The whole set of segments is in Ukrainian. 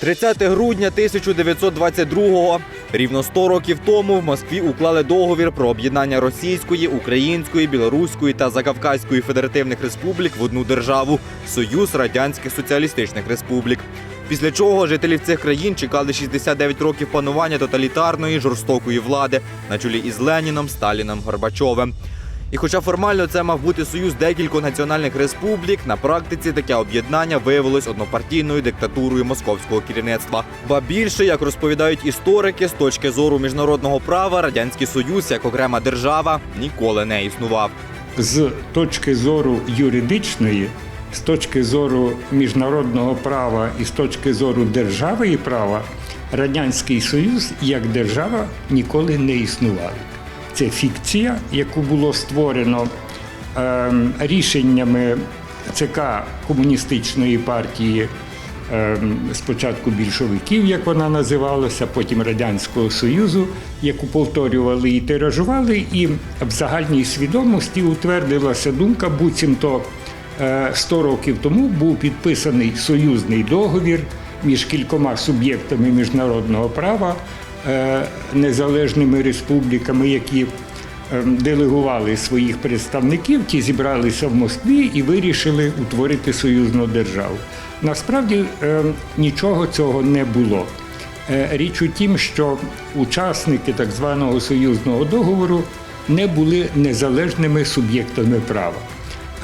30 грудня 1922-го. Рівно 100 років тому в Москві уклали договір про об'єднання Російської, Української, Білоруської та Закавказької федеративних республік в одну державу Союз Радянських Соціалістичних Республік. Після чого жителів цих країн чекали 69 років панування тоталітарної жорстокої влади на чолі із Леніном, Сталіном, Горбачовим. І хоча формально це мав бути союз декількох національних республік, на практиці таке об'єднання виявилось однопартійною диктатурою московського керівництва. Ба більше, як розповідають історики, з точки зору міжнародного права, радянський союз як окрема держава ніколи не існував. з точки зору юридичної, з точки зору міжнародного права і з точки зору держави і права, Радянський Союз як держава ніколи не існував. Це фікція, яку було створено ем, рішеннями ЦК Комуністичної партії. ем, Спочатку більшовиків, як вона називалася, потім Радянського Союзу, яку повторювали і тиражували, і в загальній свідомості утвердилася думка, буцімто е, 100 років тому був підписаний союзний договір між кількома суб'єктами міжнародного права, е, незалежними республіками, які ем, делегували своїх представників, ті зібралися в Москві і вирішили утворити союзну державу. Насправді ем, нічого цього не було. Е, Річ у тім, що учасники так званого союзного договору не були незалежними суб'єктами права.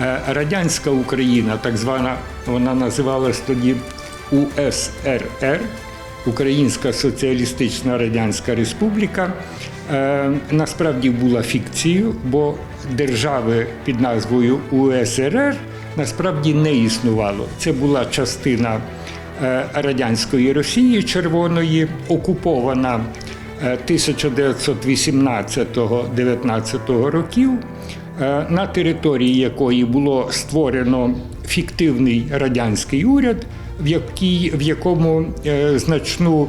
Е, Радянська Україна, так звана, вона називалась тоді УСРР, Українська Соціалістична Радянська Республіка, е, насправді була фікцією, бо держави під назвою УСРР насправді не існувало. Це була частина е, радянської Росії Червоної, окупована е, 1918-19 років, е, на території якої було створено фіктивний радянський уряд, в, якій, в якому е, значну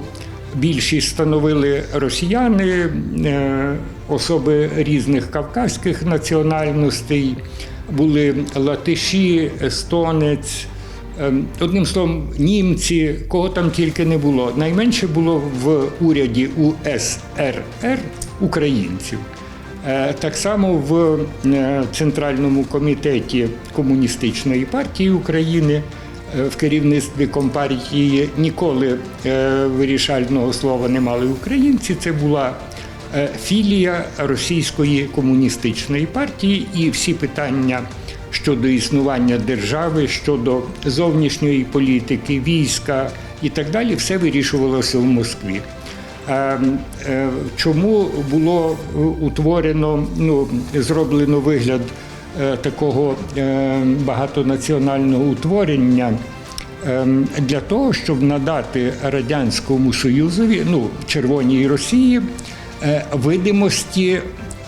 більшість становили росіяни, е, особи різних кавказьких національностей, були латиші, естонець. Ем, Одним словом, німці, кого там тільки не було. Найменше було в уряді УСРР українців. Е, Так само в е, Центральному комітеті Комуністичної партії України е, в керівництві компартії ніколи е, вирішального слова не мали українці. Це була е, філія Російської комуністичної партії, і всі питання щодо існування держави, щодо зовнішньої політики, війська і так далі, все вирішувалося в Москві. Е, е, Чому було е, утворено, ну, зроблено вигляд е, такого е, багатонаціонального утворення? Ем, Для того, щоб надати Радянському Союзові, ну, Червоній Росії, е, видимості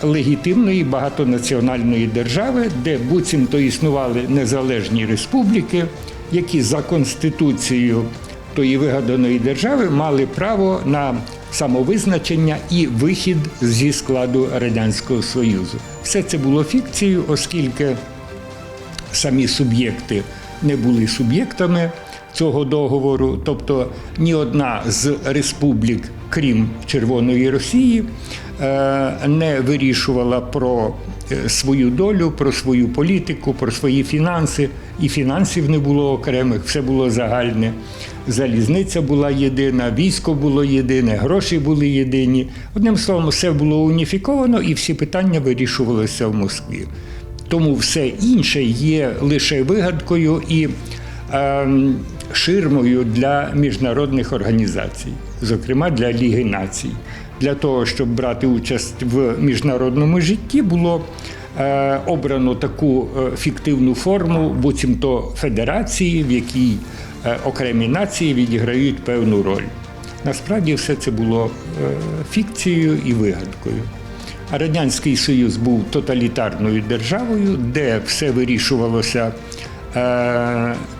легітимної багатонаціональної держави, де буцімто існували незалежні республіки, які за конституцією тої вигаданої держави мали право на самовизначення і вихід зі складу Радянського Союзу. Все це було фікцією, оскільки самі суб'єкти не були суб'єктами цього договору, тобто ні одна з республік, крім Червоної Росії, не вирішувала про е, свою долю, про свою політику, про свої фінанси. І фінансів не було окремих, все було загальне. Залізниця була єдина, військо було єдине, гроші були єдині. Одним словом, все було уніфіковано і всі питання вирішувалися в Москві. Тому все інше є лише вигадкою і ем, ширмою для міжнародних організацій, зокрема для Ліги націй. Для того, щоб брати участь в міжнародному житті, було е, обрано таку е, фіктивну форму, буцімто федерації, в якій е, окремі нації відіграють певну роль. Насправді все це було фікцією і вигадкою. Радянський Союз був тоталітарною державою, де все вирішувалося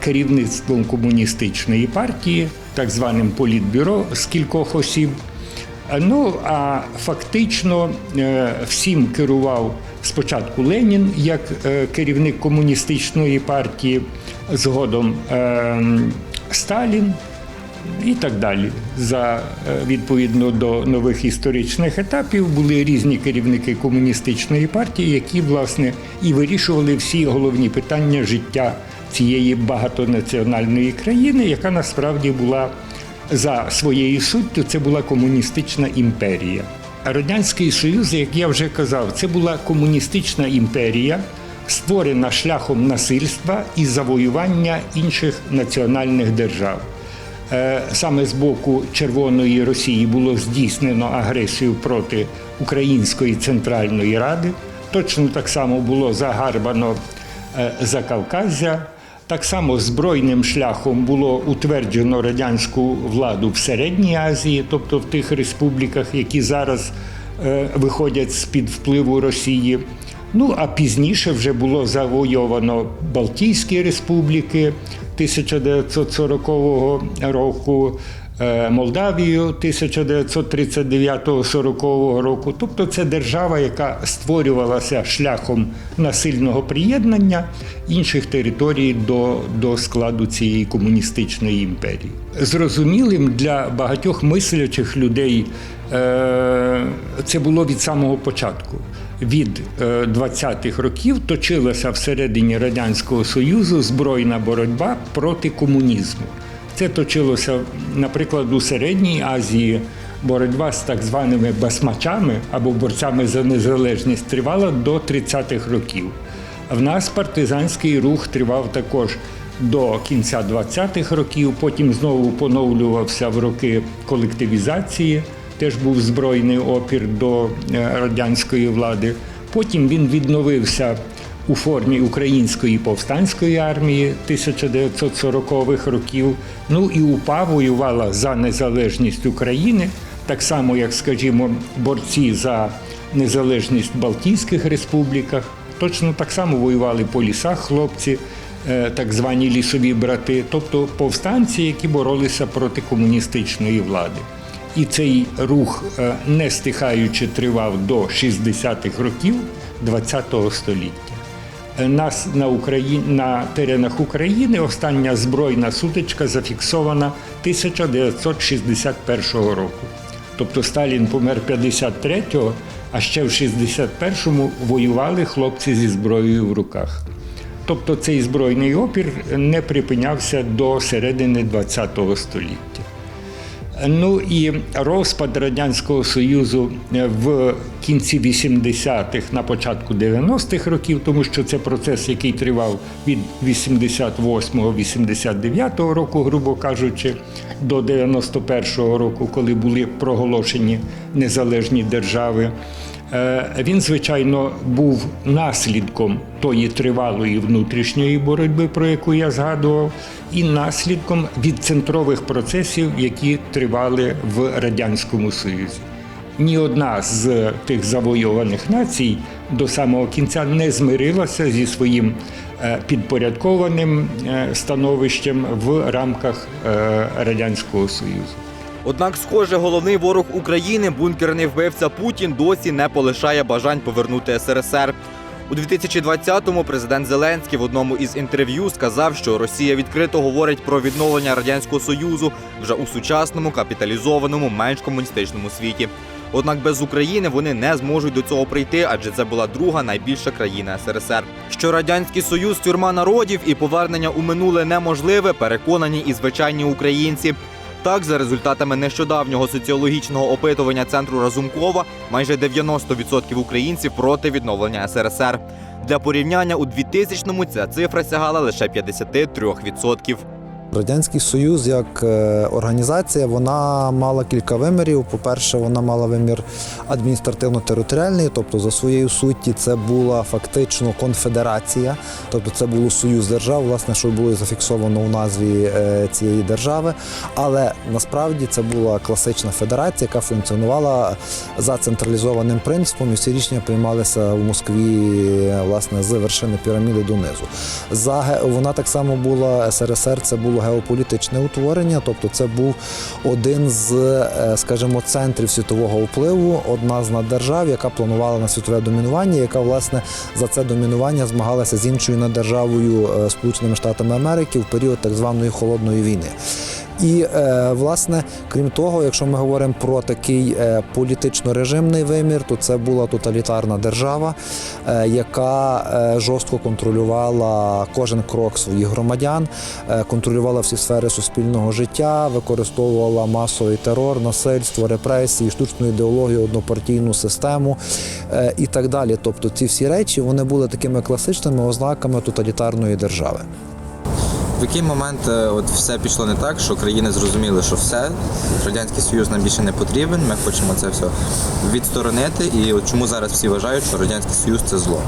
керівництвом комуністичної партії, так званим політбюро з кількох осіб. Е, Ну а фактично е, всім керував спочатку Ленін як е, керівник комуністичної партії, згодом Сталін. і так далі. За відповідно до нових історичних етапів були різні керівники комуністичної партії, які власне і вирішували всі головні питання життя цієї багатонаціональної країни, яка насправді була за своєю суттю, це була комуністична імперія. Радянський Союз, як я вже казав, це була комуністична імперія, створена шляхом насильства і завоювання інших національних держав. Е, Саме з боку Червоної Росії було здійснено агресію проти Української Центральної Ради. Точно так само було загарбано е, Закавказя. Так само збройним шляхом було утверджено радянську владу в Середній Азії, тобто в тих республіках, які зараз е, виходять з-під впливу Росії. Ну а пізніше вже було завойовано Балтійські республіки 1940 року, е, Молдавію 1939-40 року. Тобто це держава, яка створювалася шляхом насильного приєднання інших територій до, до складу цієї комуністичної імперії. Зрозумілим для багатьох мислячих людей е, це було від самого початку. Від е, 20-х років точилася всередині Радянського Союзу збройна боротьба проти комунізму. Це точилося, наприклад, у Середній Азії. Боротьба з так званими басмачами або борцями за незалежність тривала до 30-х років. В нас партизанський рух тривав також до кінця 20-х років, потім знову поновлювався в роки колективізації, теж був збройний опір до е, радянської влади. Потім він відновився у формі Української повстанської армії 1940-х років. Ну і УПА воювала за незалежність України, так само, як, скажімо, борці за незалежність в Балтійських республіках. Точно так само воювали по лісах хлопці, е, так звані лісові брати, тобто повстанці, які боролися проти комуністичної влади. І цей рух, е, не стихаючи, тривав до 60-х років ХХ століття. Е, Нас на Україні на теренах України остання збройна сутичка зафіксована 1961 року. Тобто Сталін помер 53-го, а ще в 61-му воювали хлопці зі зброєю в руках. Тобто цей збройний опір не припинявся до середини ХХ століття. Ну і розпад Радянського Союзу в кінці 80-х, на початку 90-х років, тому що це процес, який тривав від 88-89 року, грубо кажучи, до 91-го року, коли були проголошені незалежні держави. Е, Він, звичайно, був наслідком тої тривалої внутрішньої боротьби, про яку я згадував, і наслідком від центрових процесів, які тривали в Радянському Союзі. Ні одна з тих завойованих націй до самого кінця не змирилася зі своїм е, підпорядкованим е, становищем в рамках Радянського Союзу. Однак, схоже, головний ворог України, бункерний вбивця Путін, досі не полишає бажань повернути СРСР. У 2020-му президент Зеленський в одному із інтерв'ю сказав, що Росія відкрито говорить про відновлення радянського союзу вже у сучасному капіталізованому, менш комуністичному світі. Однак без України вони не зможуть до цього прийти, адже це була друга найбільша країна СРСР. Що радянський союз тюрма народів і повернення у минуле неможливе, переконані і звичайні українці. Так, за результатами нещодавнього соціологічного опитування центру Разумкова, майже 90% українців проти відновлення СРСР. Для порівняння у 2000-му ця цифра сягала лише 53%. Радянський Союз як е, організація вона мала кілька вимірів. По-перше, вона мала вимір адміністративно-територіальний, тобто за своєю суті це була фактично конфедерація, тобто це було союз держав, власне, що було зафіксовано у назві е, цієї держави. Але насправді це була класична федерація, яка функціонувала за централізованим принципом, і всі рішення приймалися в Москві власне з вершини піраміди донизу. За вона так само була СРСР, це було геополітичне утворення, тобто це був один з, е, скажімо, центрів світового впливу, одна з наддержав, яка планувала на світове домінування, яка власне за це домінування змагалася з іншою наддержавою е, Сполученими Штатами Америки в період так званої холодної війни. І е, власне, крім того, якщо ми говоримо про такий е, політично-режимний вимір, то це була тоталітарна держава, е, яка жорстко контролювала кожен крок своїх громадян, контролювала всі сфери суспільного життя, використовувала масовий терор, насильство, репресії, штучну ідеологію, однопартійну систему і так далі. Тобто ці всі речі вони були такими класичними ознаками тоталітарної держави. Який момент е, от все пішло не так, що країни зрозуміли, що все, Радянський Союз нам більше не потрібен, ми хочемо це все відсторонити. І от чому зараз всі вважають, що Радянський Союз це зло?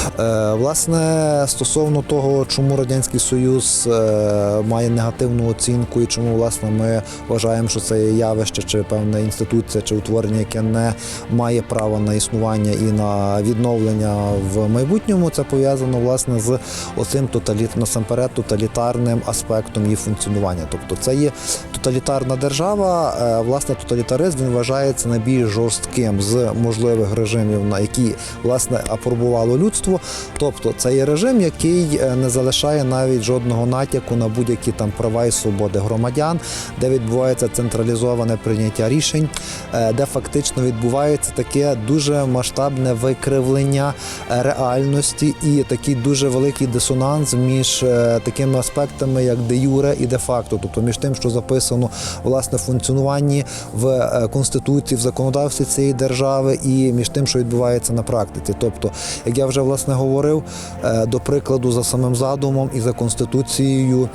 Е, Власне, стосовно того, чому Радянський Союз е, має негативну оцінку і чому власне ми вважаємо, що це є явище чи певна інституція чи утворення, яке не має права на існування і на відновлення в майбутньому, це пов'язано власне з оцим тоталіт, насамперед тоталітарним аспектом її функціонування. Тобто, це є тоталітарна держава. е, Власне, тоталітаризм він вважається найбільш жорстким з можливих режимів, на які власне апробувало людство. Тобто, це є режим, який е, не залишає навіть жодного натяку на будь-які там права і свободи громадян, де відбувається централізоване прийняття рішень, е, де фактично відбувається таке дуже масштабне викривлення е, реальності і такий дуже великий дисонанс між такими аспектами, як де юре і де факто, тобто між тим, що записано власне в функціонуванні в конституції, в законодавстві цієї держави, і між тим, що відбувається на практиці. Тобто, як я вже власне говорив, е, до прикладу, за самим задумом і за конституцією.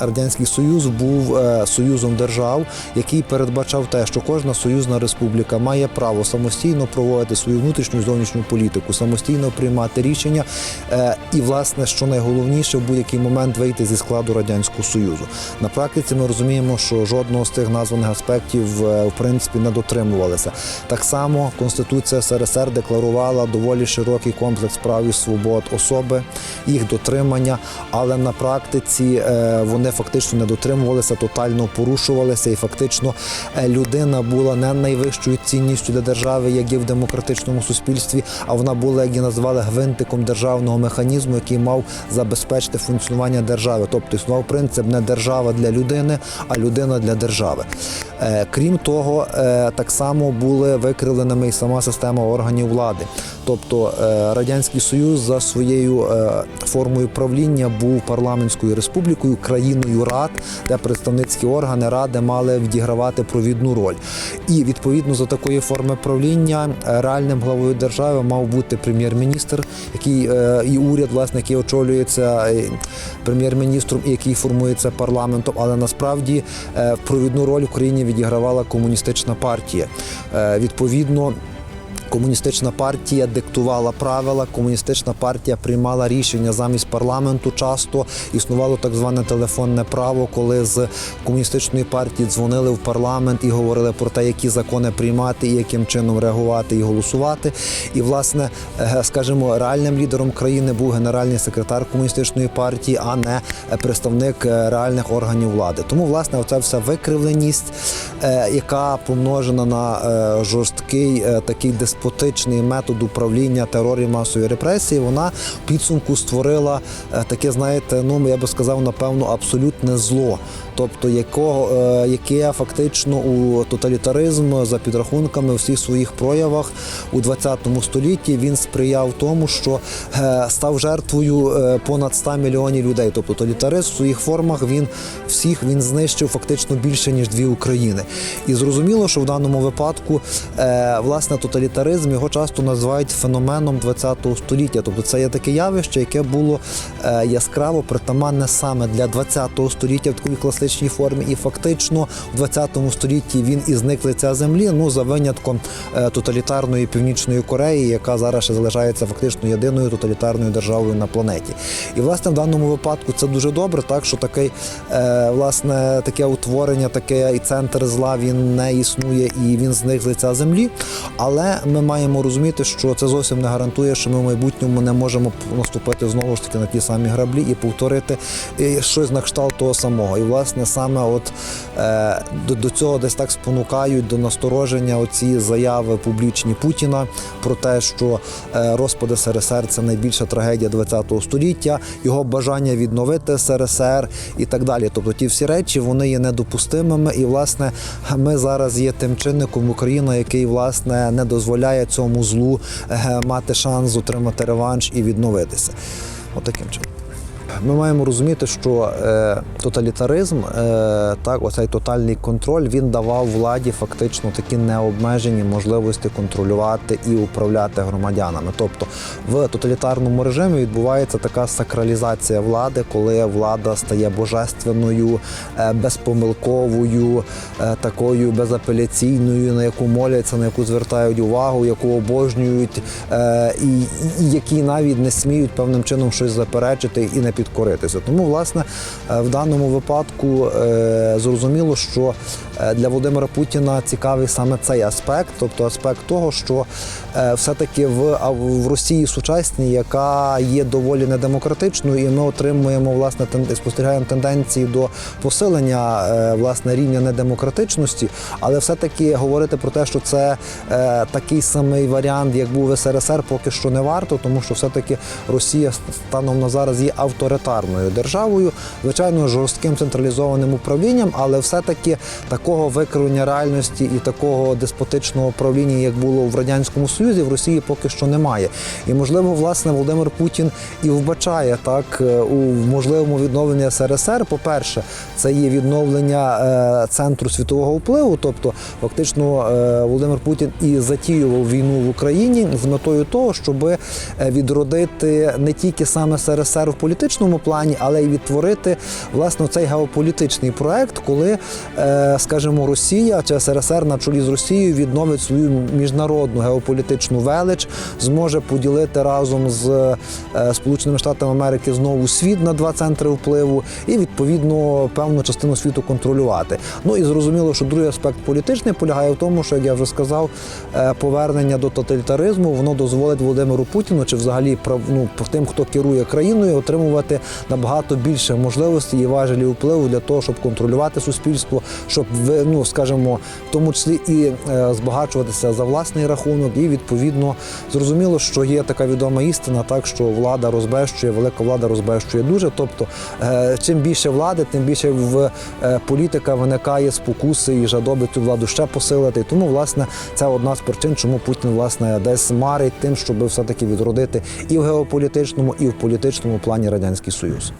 Радянський Союз був е, союзом держав, який передбачав те, що кожна союзна республіка має право самостійно проводити свою внутрішню зовнішню політику, самостійно приймати рішення, е, і, власне, що найголовніше, в будь-який момент вийти зі складу радянського союзу. На практиці ми розуміємо, що жодного з тих названих аспектів е, в принципі не дотримувалися. Так само Конституція СРСР декларувала доволі широкий комплекс прав і свобод особи, їх дотримання, але на практиці е, вони фактично не дотримувалися, тотально порушувалися, і фактично е, людина була не найвищою цінністю для держави, як є в демократичному суспільстві, а вона була, як її назвали, гвинтиком державного механізму, який мав забезпечити функціонування держави. Тобто існував принцип не держава для людини, а людина для держави. Е, Крім того, е, так само були викривленими і сама система органів влади. Тобто е, Радянський Союз за своєю е, формою правління був парламентською республікою, країною рад, де представницькі органи ради мали відігравати провідну роль. І відповідно за такої форми правління е, реальним главою держави мав бути прем'єр-міністр, який і уряд, власне, який очолюється прем'єр-міністром і який формується парламентом. Але насправді провідну роль в Україні відігравала комуністична партія. Відповідно. Комуністична партія диктувала правила, комуністична партія приймала рішення замість парламенту. Часто існувало так зване телефонне право, коли з комуністичної партії дзвонили в парламент і говорили про те, які закони приймати і яким чином реагувати і голосувати. І, власне, е, скажімо, реальним лідером країни був генеральний секретар комуністичної партії, а не представник е, реальних органів влади. Тому, власне, оця вся викривленість, е, яка помножена на жорсткий такий деспотичний метод управління терорі масової репресії, вона в підсумку створила е, таке, знаєте, ну я би сказав, напевно, абсолютне зло. Тобто, якого, е, яке фактично у тоталітаризм за підрахунками в всіх своїх проявах у 20 столітті він сприяв тому, що е, став жертвою е, понад 100 мільйонів людей. Тобто тоталітаризм в своїх формах він всіх він знищив фактично більше ніж дві України. І зрозуміло, що в даному випадку власне тоталітаризм його часто називають феноменом 20 століття. Тобто це є таке явище, яке було яскраво притаманне саме для 20 століття в такій класичній формі. І фактично в 20 столітті він і зник лиця землі. Ну за винятком е, тоталітарної північної Кореї, яка зараз ще залишається фактично єдиною тоталітарною державою на планеті. І власне в даному випадку це дуже добре, так що такий е, власне таке утворення, таке і центр зла він не існує і він зник з лиця землі. Але ми маємо розуміти, що це зовсім не гарантує, що ми в майбутньому не можемо наступити знову ж таки на ті самі граблі і повторити е, щось на кшталт того самого. І власне. Власне саме от е, до, до цього десь так спонукають до настороження оці заяви публічні Путіна про те, що е, розпад СРСР це найбільша трагедія ХХ століття, його бажання відновити СРСР і так далі. Тобто ті всі речі вони є недопустимими, і власне ми зараз є тим чинником Україна, який власне не дозволяє цьому злу е, мати шанс отримати реванш і відновитися. Отаким чином. Ми маємо розуміти, що е, тоталітаризм, е, так, оцей тотальний контроль, він давав владі фактично такі необмежені можливості контролювати і управляти громадянами. Тобто в тоталітарному режимі відбувається така сакралізація влади, коли влада стає божественною, е, безпомилковою, е, такою безапеляційною, на яку моляться, на яку звертають увагу, яку обожнюють, е, і, і які навіть не сміють певним чином щось заперечити і не підкоритися. Тому, власне, е, в даному випадку е, зрозуміло, що для Володимира Путіна цікавий саме цей аспект, тобто аспект того, що е, все-таки в, в Росії сучасній, яка є доволі недемократичною, і ми отримуємо власне спостерігаємо тенденції до посилення е, власне рівня недемократичності, але все-таки говорити про те, що це е, такий самий варіант, як був в СРСР, поки що не варто, тому що все-таки Росія станом на зараз є авторитарною державою, звичайно, жорстким централізованим управлінням, але все-таки такого викривлення реальності і такого деспотичного управління, як було в радянському Союзі, в Росії поки що немає. І можливо, власне, Володимир Путін і вбачає так е, у можливому відновленні СРСР. По-перше, це є відновлення е, центру світового впливу, тобто фактично е, Володимир Путін і затіював війну в Україні з метою того, щоб відродити не тільки саме СРСР в політичному плані, але й відтворити власне цей геополітичний проект, коли, е, скажімо, Росія чи СРСР на чолі з Росією відновить свою міжнародну геополітичну велич, зможе поділити разом з е, Сполученими Штатами Америки знову світ на два центри впливу і відповідно певну частину світу контролювати. Ну і зрозуміло, що другий аспект політичний полягає в тому, що як я вже сказав, е, повернення до тоталітаризму воно дозволить Володимиру Путіну чи взагалі ну, тим, хто керує країною, отримувати набагато більше можливостей і важелів впливу для того, щоб контролювати суспільство, щоб ну, скажімо, в тому числі і е, збагачуватися за власний рахунок, і відповідно зрозуміло, що є така відома істина, так що влада розбещує, велика влада розбещує дуже. Тобто, е, чим більше влади, тим більше в е, політика виникає спокуси і жадоби цю владу ще посилити. Тому, власне, це одна з причин, чому Путін власне десь марить тим, щоб все таки відродити і в геополітичному, і в політичному плані радянський союз.